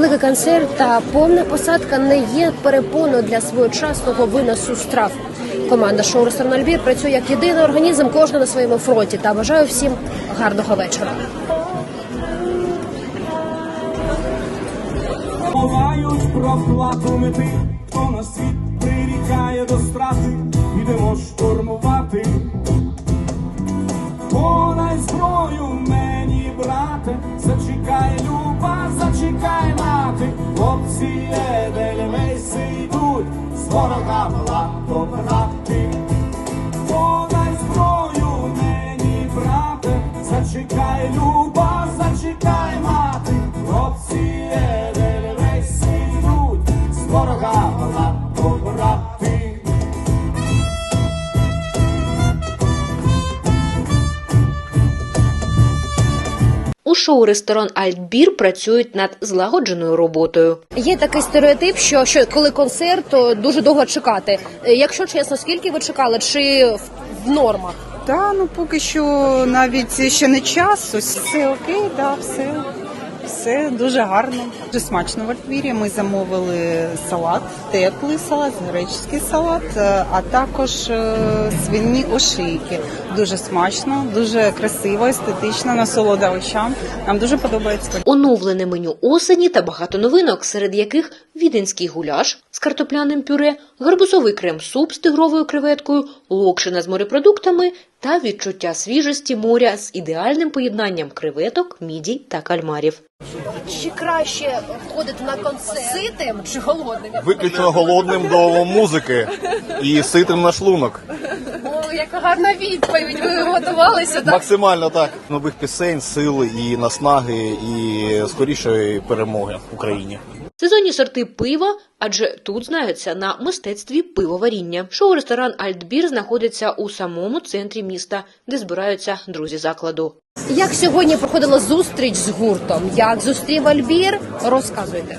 Великий концерт та повна посадка не є перепоною для своєчасного виносу страв. Команда шоу «Ресторан Альбір» працює як єдиний організм, кожен на своєму фронті. Та бажаю всім гарного вечора. Ховають проплату мети, хто на світ прирікає до страти, ідемо штурмувати. Подай зброю мені, брате, зачекай, зачекай, мати, хлопці едельмейси йдуть, з ворога плату брати. Подай зброю мені, брате, зачекай, люба, У шоу-ресторан Альтбір працюють над злагодженою роботою. Є такий стереотип, що, що коли концерт, то дуже довго чекати. Е, Якщо чесно, скільки ви чекали? Чи в, в нормах? Та ну поки що навіть ще не час. Ось все окей, да, все. Все дуже гарно, дуже смачно в Альтвірі. Ми замовили салат, теплий салат, греческий салат, е, а також е, свині ошийки. Дуже смачно, дуже красиво, естетично, насолода очам. Нам дуже подобається. Оновлене меню осені та багато новинок, серед яких віденський гуляш з картопляним пюре, гарбузовий крем-суп з тигровою креветкою, локшина з морепродуктами та відчуття свіжості моря з ідеальним поєднанням креветок, мідій та кальмарів. Чи краще ходити на концерт ситим чи голодним? виключно голодним до музики і ситим на шлунок. О, яка гарна відповідь. Ви готувалися Максимально так. Нових пісень, сили і наснаги, і скорішої перемоги в Україні. Сезонні сорти пива, адже тут знаються на мистецтві пивоваріння. Шоу-ресторан Альтбір знаходиться у самому центрі міста, де збираються друзі закладу. Як сьогодні проходила зустріч з гуртом? Як зустрів Альбір? Розказуйте.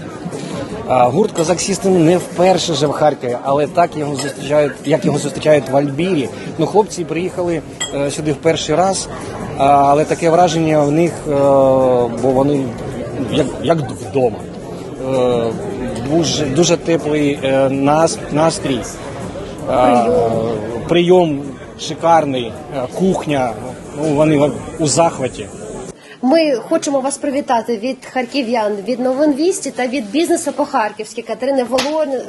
А, Гурт Козак Сістем не вперше вже в Харкові, але так його зустрічають, як його зустрічають в Альбірі. Ну, хлопці приїхали е, сюди в перший раз, а, але таке враження в них, е, бо вони як, як вдома. Е, дуже, дуже теплий е, настрій, е, прийом шикарний, кухня. Ну, вони у захваті. Ми хочемо вас привітати від харків'ян, від новин вісті та від бізнесу по харківськи Катерини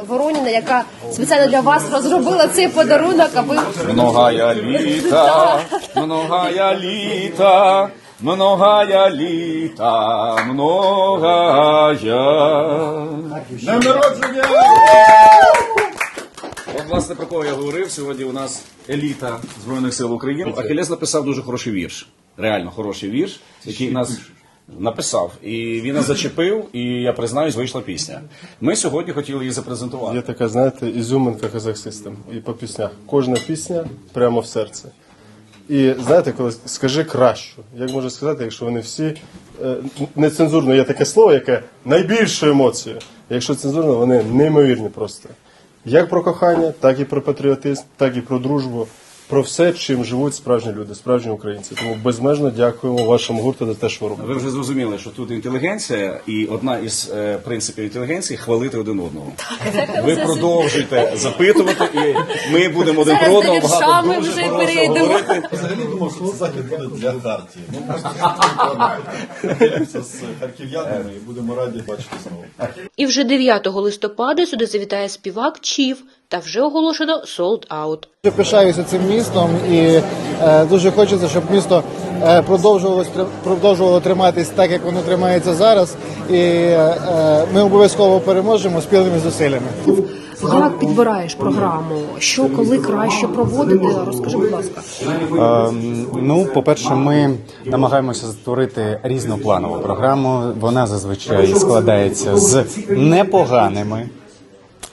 Вороніна, яка спеціально для вас розробила цей подарунок, аби Многая літа, многая літа, многая літа, многая. Днем народження! От, власне, про кого я говорив, сьогодні у нас еліта Збройних сил України. Ахілес написав дуже хороший вірш. Реально хороший вірш, який нас написав. І він нас зачепив, і я признаюсь, вийшла пісня. Ми сьогодні хотіли її запрезентувати. Є така, знаєте, ізюминка казахсистем. і по піснях. Кожна пісня прямо в серце. І знаєте, коли скажи кращу, як можна сказати, якщо вони всі е, нецензурно є таке слово, яке найбільшу емоцію. Якщо цензурно, вони неймовірні просто. Як про кохання, так і про патріотизм, так і про дружбу, про все, чим живуть справжні люди, справжні українці. Тому безмежно дякуємо вашому гурту за те, що ви робите. Ви вже зрозуміли, що тут інтелігенція, і одна із е, принципів інтелігенції хвалити один одного. Ви продовжуйте запитувати, і ми будемо один про одного багато дуже хорошого говорити. Взагалі думав, що захід буде для Хартії. Ну, просто з харків'янами і будемо раді бачити знову. І вже 9 листопада сюди завітає співак Чів, та вже оголошено sold out. Дуже пишаюся цим містом і е, дуже хочеться, щоб місто е, продовжувало продовжувало триматись так, як воно тримається зараз. І е, е, ми обов'язково переможемо спільними зусиллями. як підбираєш програму? Що коли краще проводити? Розкажи, будь ласка. Ем, Ну, по-перше, ми намагаємося створити різнопланову програму. Вона зазвичай складається з непоганими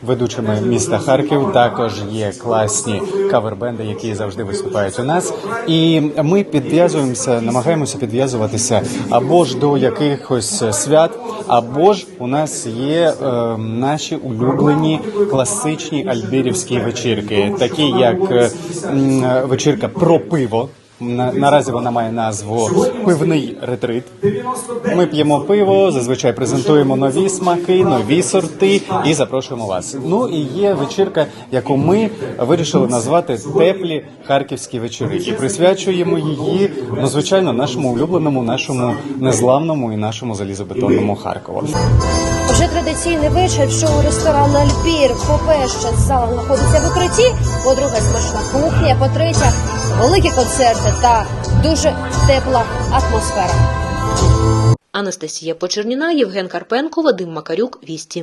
ведучими міста Харків. Також є класні кавербенди, які завжди виступають у нас. І ми підв'язуємося, намагаємося підв'язуватися або ж до якихось свят, або ж у нас є е, наші улюблені класичні альбірівські вечірки, такі як е, вечірка про пиво. На, наразі вона має назву пивний ретрит. Ми п'ємо пиво, зазвичай презентуємо нові смаки, нові сорти і запрошуємо вас. Ну і є вечірка, яку ми вирішили назвати теплі харківські вечори, і присвячуємо її, ну звичайно, нашому улюбленому, нашому незламному і нашому залізобетонному Харкову. Вже традиційний вечір в шоу ресторан Альбір. По-перше, зал знаходиться в укритті. По-друге, смачна кухня. По-третє, великі концерти та дуже тепла атмосфера. Анастасія Почерніна, Євген Карпенко, Вадим Макарюк, Вісті.